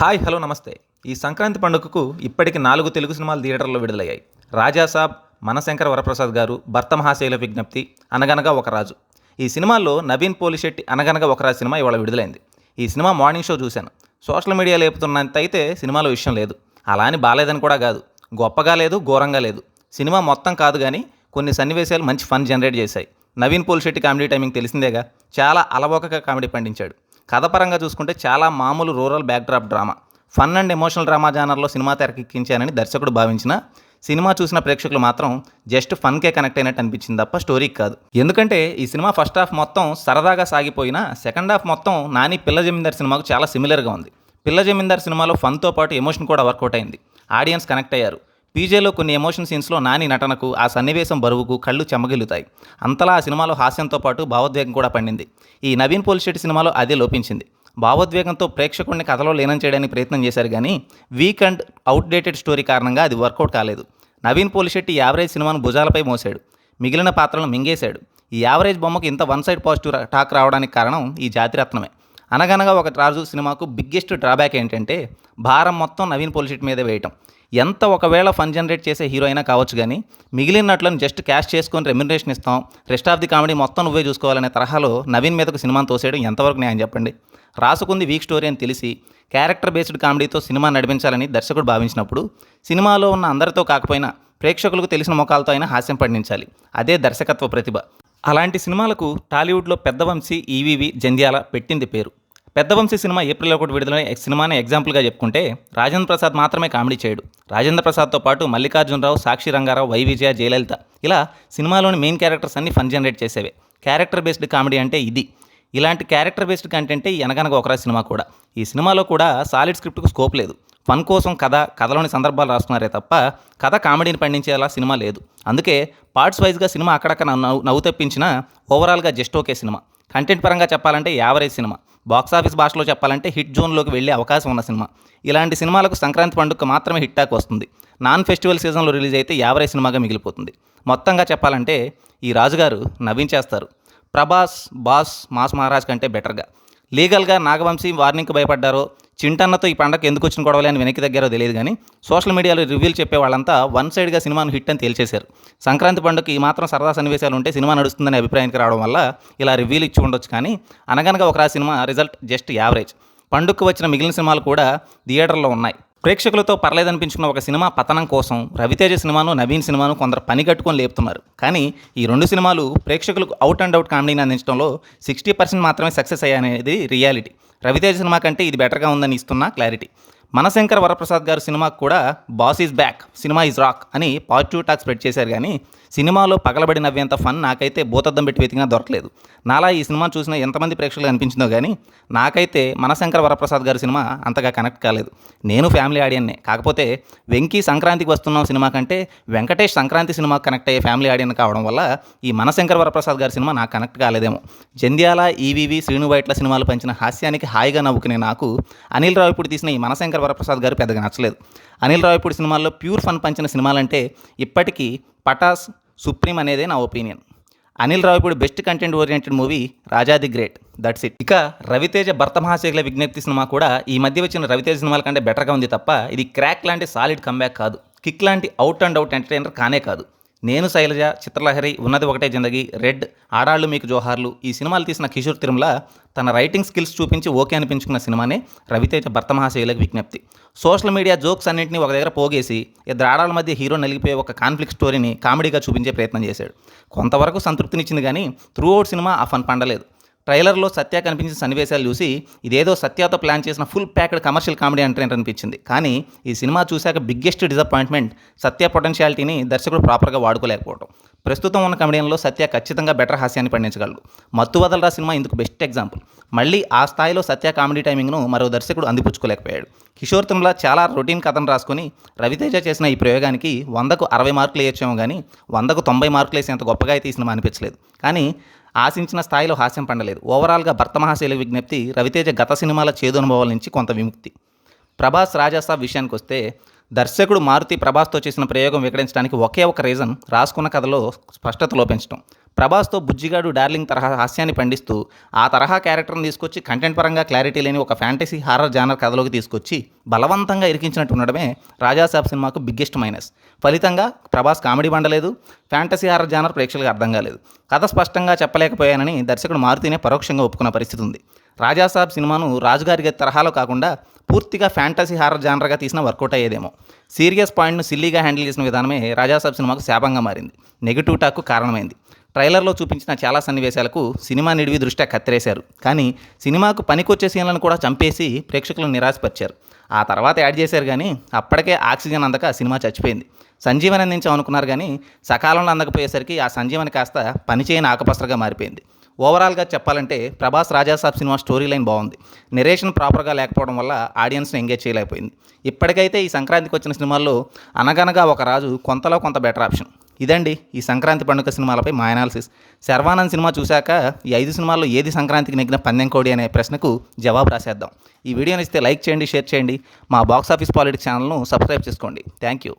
Hi hello నమస్తే. ఈ సంక్రాంతి పండుగకు ఇప్పటికి నాలుగు తెలుగు సినిమాలు థియేటర్లో విడుదలయ్యాయి. రాజాసాబ్ మనశంకర వరప్రసాద్ గారు భర్త మహాశైల విజ్ఞప్తి అనగనగా ఒక రాజు. ఈ సినిమాల్లో నవీన్ పోలిశెట్టి అనగనగా ఒక రాజు సినిమా ఇవాళ విడుదలైంది. ఈ సినిమా మార్నింగ్ షో చూశాను. సోషల్ మీడియా లేపుతున్నంత అయితే సినిమాలో విషయం లేదు. అలా అని బాలేదని కూడా కాదు. గొప్పగా లేదు ఘోరంగా లేదు. సినిమా మొత్తం కాదు కానీ కొన్ని సన్నివేశాలు మంచి ఫన్ జనరేట్ చేశాయి. నవీన్ పోలిశెట్టి కామెడీ టైమింగ్ తెలిసిందేగా? చాలా అలవోకగా కామెడీ పండించాడు. కథపరంగా చూసుకుంటే చాలా మామూలు rural backdrop drama fun and emotional drama జానర్లో cinema తెరకెక్కించానని దర్శకుడు భావించిన సినిమా చూసిన ప్రేక్షకులు మాత్రం జస్ట్ ఫన్కే కనెక్ట్ అయినట్టు అనిపించింది తప్ప స్టోరీకి కాదు. ఎందుకంటే ఈ సినిమా ఫస్ట్ హాఫ్ మొత్తం సరదాగా సాగిపోయినా సెకండ్ హాఫ్ మొత్తం నాని పిల్ల జమీందార్ సినిమాకు చాలా సిమిలర్గా ఉంది. పిల్ల జమీందార్ సినిమాలో ఫన్తో పాటు ఎమోషన్ కూడా వర్కౌట్ అయింది. ఆడియన్స్ కనెక్ట్ అయ్యారు. పీజేలో కొన్ని ఎమోషన్ సీన్స్లో నాని నటనకు ఆ సన్నివేశం బరువుకు కళ్ళు చెమ్మగిలుతాయి అంతలా ఆ సినిమాలో హాస్యంతో పాటు భావోద్వేగం కూడా పండింది. ఈ నవీన్ పోలిశెట్టి సినిమాలో అదే లోపించింది. భావోద్వేగంతో ప్రేక్షకుడిని కథలో లీనం చేయడానికి ప్రయత్నం చేశారు కానీ వీక్ అండ్ అవుట్డేటెడ్ స్టోరీ కారణంగా అది వర్కౌట్ కాలేదు. నవీన్ పోలిశెట్టి యావరేజ్ సినిమాను భుజాలపై మోసాడు మిగిలిన పాత్రలను మింగేశాడు. ఈ యావరేజ్ బొమ్మకు ఇంత వన్ సైడ్ పాజిటివ్ టాక్ రావడానికి కారణం ఈ జాతిరత్నమే అనగనగా ఒక రాజు సినిమాకు బిగ్గెస్ట్ డ్రాబ్యాక్ ఏంటంటే భారం మొత్తం నవీన్ పోలిషెట్ మీదే వేయటం. ఎంత ఒకవేళ ఫన్ జనరేట్ చేసే హీరో అయినా కావచ్చు కానీ మిగిలిన నటులను జస్ట్ క్యాష్ చేసుకొని రెమ్యునరేషన్ ఇస్తాం. రెస్ట్ ఆఫ్ ది కామెడీ మొత్తం నువ్వే చూసుకోవాలనే తరహాలో నవీన్ మీదకు సినిమాను తోసేయడం ఎంతవరకు న్యాయం చెప్పండి? రాసుకుంది వీక్ స్టోరీ అని తెలిసి క్యారెక్టర్ బేస్డ్ కామెడీతో సినిమా నడిపించాలని దర్శకుడు భావించినప్పుడు సినిమాలో ఉన్న అందరితో కాకపోయినా ప్రేక్షకులకు తెలిసిన ముఖాలతో అయినా హాస్యం పండించాలి. అదే దర్శకత్వ ప్రతిభ. అలాంటి సినిమాలకు టాలీవుడ్లో పెద్ద వంశీ ఈవీవి జంధ్యాల పెట్టింది పేరు. పెద్ద వంశీ సినిమా ఏప్రిల్ ఒకటి విడుదలైన సినిమాని ఎగ్జాంపుల్గా చెప్పుకుంటే రాజేంద్ర ప్రసాద్ మాత్రమే కామెడీ చేయడు. రాజేంద్ర ప్రసాద్తో పాటు మల్లికార్జునరావు సాక్షి రంగారావు వై విజయ జయలలిత ఇలా సినిమాలోని మెయిన్ క్యారెక్టర్స్ అన్ని ఫన్ జనరేట్ చేసేవే. క్యారెక్టర్ బేస్డ్ కామెడీ అంటే ఇది. ఇలాంటి క్యారెక్టర్ బేస్డ్ కంటెంటే ఎనగనగ ఒకరా సినిమా కూడా. ఈ సినిమాలో కూడా సాలిడ్ స్క్రిప్ట్కు స్కోప్ లేదు. ఫన్ కోసం కథ కథలోని సందర్భాలు రాస్తున్నారే తప్ప కథ కామెడీని పండించేలా సినిమా లేదు. అందుకే పార్ట్స్ వైజ్గా సినిమా అక్కడక్కడ నవ్వు నవ్వు తెప్పించిన ఓవరాల్గా జస్ట్ ఓకే సినిమా. కంటెంట్ పరంగా చెప్పాలంటే యావరేజ్ సినిమా. బాక్సాఫీస్ భాషలో చెప్పాలంటే హిట్ జోన్లోకి వెళ్ళే అవకాశం ఉన్న సినిమా. ఇలాంటి సినిమాలకు సంక్రాంతి పండుగ మాత్రమే హిట్ టాక్ వస్తుంది. నాన్ ఫెస్టివల్ సీజన్లో రిలీజ్ అయితే యావరేజ్ సినిమాగా మిగిలిపోతుంది. మొత్తంగా చెప్పాలంటే ఈ రాజుగారు నవ్వించేస్తారు ప్రభాస్ బాస్ మాస్ మహారాజ్ కంటే బెటర్గా. లీగల్గా నాగవంశీ వార్నింగ్కి భయపడ్డారో చింటన్నతో ఈ పండగ ఎందుకు వచ్చిన గొడవలే అని వెనక్కి దగ్గరో తెలియదు కానీ సోషల్ మీడియాలో రివ్యూలు చెప్పే వాళ్ళంతా వన్ సైడ్గా సినిమాను హిట్ అని తేల్చేశారు. సంక్రాంతి పండుగకి ఈ మాత్రం సరదా సన్నివేశాలు ఉంటే సినిమా నడుస్తుందనే అభిప్రాయానికి రావడం వల్ల ఇలా రివ్యూలు ఇచ్చి ఉండొచ్చు కానీ అనగనగా ఒక ఆ సినిమా రిజల్ట్ జస్ట్ యావరేజ్. పండుగకు వచ్చిన మిగిలిన సినిమాలు కూడా థియేటర్లో ఉన్నాయి. ప్రేక్షకులతో పర్లేదనిపించుకున్న ఒక సినిమా పతనం కోసం రవితేజ సినిమాను నవీన్ సినిమాను కొందరు పని కట్టుకొని లేపుతున్నారు. కానీ ఈ రెండు సినిమాలు ప్రేక్షకులకు అవుట్ అండ్ అవుట్ కామెడీని అందించడంలో సిక్స్టీ పర్సెంట్ మాత్రమే సక్సెస్ అయ్యాయనేది రియాలిటీ. రవితేజ సినిమా కంటే ఇది బెటర్గా ఉందని ఇస్తున్న క్లారిటీ. మనశంకర్ వరప్రసాద్ గారు సినిమాకు కూడా boss is back cinema is rock అని పాజిటివ్ టాక్ స్ప్రెడ్ చేశారు కానీ సినిమాలో పగలబడి నవ్వేంత ఫన్ నాకైతే భూతద్దం పెట్టి వెతికినా దొరకలేదు. నాలా ఈ సినిమా చూసిన ఎంతమంది ప్రేక్షకులు అనిపించిందో కానీ నాకైతే మనశంకర్ వరప్రసాద్ గారి సినిమా అంతగా కనెక్ట్ కాలేదు. నేను ఫ్యామిలీ ఆడియన్నే. కాకపోతే వెంకీ సంక్రాంతికి వస్తున్నాం సినిమా కంటే వెంకటేష్ సంక్రాంతి సినిమా కనెక్ట్ అయ్యే ఫ్యామిలీ ఆడియన్ కావడం వల్ల ఈ మనశంకర్ వరప్రసాద్ గారి సినిమా నాకు కనెక్ట్ కాలేదేమో. జంధ్యాల ఈవీవి శ్రీను వైట్ల సినిమాలు పంచిన హాస్యానికి హాయిగా నవ్వుకునే నాకు అనిల్ రావు ఇప్పుడు తీసిన ఈ మనశంకర్ వరప్రసాద్ గారు పెద్దగా నచ్చలేదు. అనిల్ రాయపూడి సినిమాల్లో ప్యూర్ ఫన్ పంచిన సినిమాలంటే ఇప్పటికీ పటాస్ సుప్రీం అనేదే నా opinion. Anil Ravipudi best content oriented movie Raja the great. That's it ఇక రవితేజ భర్త మహాశేఖల విజ్ఞప్తి సినిమా కూడా ఈ మధ్య వచ్చిన రవితేజ సినిమాల కంటే బెటర్గా ఉంది తప్ప ఇది క్రాక్ లాంటి సాలిడ్ కంబ్యాక్ కాదు. కిక్ లాంటి అవుట్ అండ్ అవుట్ ఎంటర్టైనర్ కానే కాదు. నేను శైలజ చిత్రలహరి ఉన్నది ఒకటే జిందగి రెడ్ ఆడాళ్ళు మీకు జోహార్లు. ఈ సినిమాలు తీసిన కిషోర్ తిరుమల తన రైటింగ్ స్కిల్స్ చూపించి ఓకే అనిపించుకున్న సినిమానే రవితేజ భర్త మహాశైలకు విజ్ఞప్తి. సోషల్ మీడియా జోక్స్ అన్నింటినీ ఒక దగ్గర పోగేసి ఇద్దరు ఆడాళ్ళ మధ్య హీరో నలిగిపోయే ఒక కాన్ఫ్లిక్ట్ స్టోరీని కామెడీగా చూపించే ప్రయత్నం చేశాడు. కొంతవరకు సంతృప్తినిచ్చింది కానీ త్రూ అవుట్ సినిమా ఆ ఫన్ పండలేదు. ట్రైలర్లో సత్య కనిపించిన సన్నివేశాలు చూసి ఇదేదో సత్యతో ప్లాన్ చేసిన ఫుల్ ప్యాక్డ్ కమర్షియల్ కామెడీ అంటే అనిపించింది. కానీ ఈ సినిమా చూశాక బిగ్గెస్ట్ డిసప్పాయింట్మెంట్ సత్య పొటెన్షియాలిటీని దర్శకుడు ప్రాపర్గా వాడుకోలేకపోవడం ప్రస్తుతం ఉన్న కమెడియన్లో సత్య ఖచ్చితంగా బెటర్ హాస్యాన్ని పండించగలడు. మత్తు వదలరా సినిమా ఇందుకు బెస్ట్ ఎగ్జాంపుల్ మళ్ళీ ఆ స్థాయిలో సత్య కామెడీ టైమింగ్ను మరో దర్శకుడు అందిపుచ్చుకోలేకపోయాడు. కిషోర్ తిమ్లా చాలా రొటీన్ కథను రాసుకుని రవితేజ చేసిన ఈ ప్రయోగానికి వందకు అరవై మార్కులు వేయొచ్చేమో కానీ వందకు తొంభై మార్కులు వేసేంత గొప్పగా అయితే ఈ సినిమా అనిపించలేదు. కానీ ఆశించిన స్థాయిలో హాస్యం పండలేదు. ఓవరాల్గా భర్త మహాశైలి విజ్ఞప్తి రవితేజ గత సినిమాల చేదునుభవాల నుంచి కొంత విముక్తి. ప్రభాస్ రాజాసాబ్ విషయానికి వస్తే దర్శకుడు మారుతి ప్రభాస్తో చేసిన ప్రయోగం వికటించడానికి ఒకే ఒక రీజన్ రాసుకున్న కథలో స్పష్టత లోపించడం ప్రభాస్తో బుజ్జిగాడు డార్లింగ్ తరహా హాస్యాన్ని పండిస్తూ ఆ తరహా క్యారెక్టర్ని తీసుకొచ్చి కంటెంట్ పరంగా క్లారిటీ లేని ఒక ఫ్యాంటసీ హారర్ జానర్ కథలోకి తీసుకొచ్చి బలవంతంగా ఇరికించినట్టు ఉండడమే రాజాసాబ్ సినిమాకు బిగ్గెస్ట్ మైనస్ ఫలితంగా ప్రభాస్ కామెడీ బండలేదు ఫ్యాంటసీ హారర్ జానర్ ప్రేక్షకులకు అర్థం కాలేదు. కథ స్పష్టంగా చెప్పలేకపోయానని దర్శకుడు మారుతీనే పరోక్షంగా ఒప్పుకున్న పరిస్థితి ఉంది. రాజాసాబ్ సినిమాను రాజుగారి తరహాలో కాకుండా పూర్తిగా ఫ్యాంటసీ హారర్ జానర్గా తీసిన వర్కౌట్ అయ్యేదేమో. సీరియస్ పాయింట్ను సిల్లీగా హ్యాండిల్ చేసిన విధానమే రాజాసాబ్ సినిమాకు శాపంగా మారింది. నెగిటివ్ టాక్కు కారణమైంది. ట్రైలర్లో చూపించిన చాలా సన్నివేశాలకు సినిమా నిడివి దృష్ట్యా కత్తిరేశారు. కానీ సినిమాకు పనికొచ్చే సీన్లను కూడా చంపేసి ప్రేక్షకులను నిరాశపరిచారు. ఆ తర్వాత యాడ్ చేశారు కానీ అప్పటికే ఆక్సిజన్ అందక సినిమా చచ్చిపోయింది. సంజీవని అందించాం అనుకున్నారు కానీ సకాలంలో అందకపోయేసరికి ఆ సంజీవని కాస్త పనిచేయని ఆకపసరగా మారిపోయింది. ఓవరాల్గా చెప్పాలంటే Prabhas Rajasaab cinema story line బాగుంది. నెరేషన్ ప్రాపర్గా లేకపోవడం వల్ల ఆడియన్స్ని ఎంగేజ్ చేయలేకపోయింది. ఇప్పటికైతే ఈ సంక్రాంతికి వచ్చిన సినిమాల్లో అనగనగా ఒక రాజు కొంతలో కొంత బెటర్ ఆప్షన్ ఇదండి ఈ సంక్రాంతి పండుగ సినిమాలపై మా అనాలిసిస్ శర్వానంద్ సినిమా చూశాక ఈ ఐదు సినిమాల్లో ఏది సంక్రాంతికి నెగ్గిన పందెం కోడి అనే ప్రశ్నకు జవాబు రాసేద్దాం. ఈ వీడియోని ఇస్తే లైక్ చేయండి షేర్ చేయండి. మా బాక్స్ ఆఫీస్ పాలిటిక్స్ ఛానల్ను సబ్స్క్రైబ్ చేసుకోండి. Thank you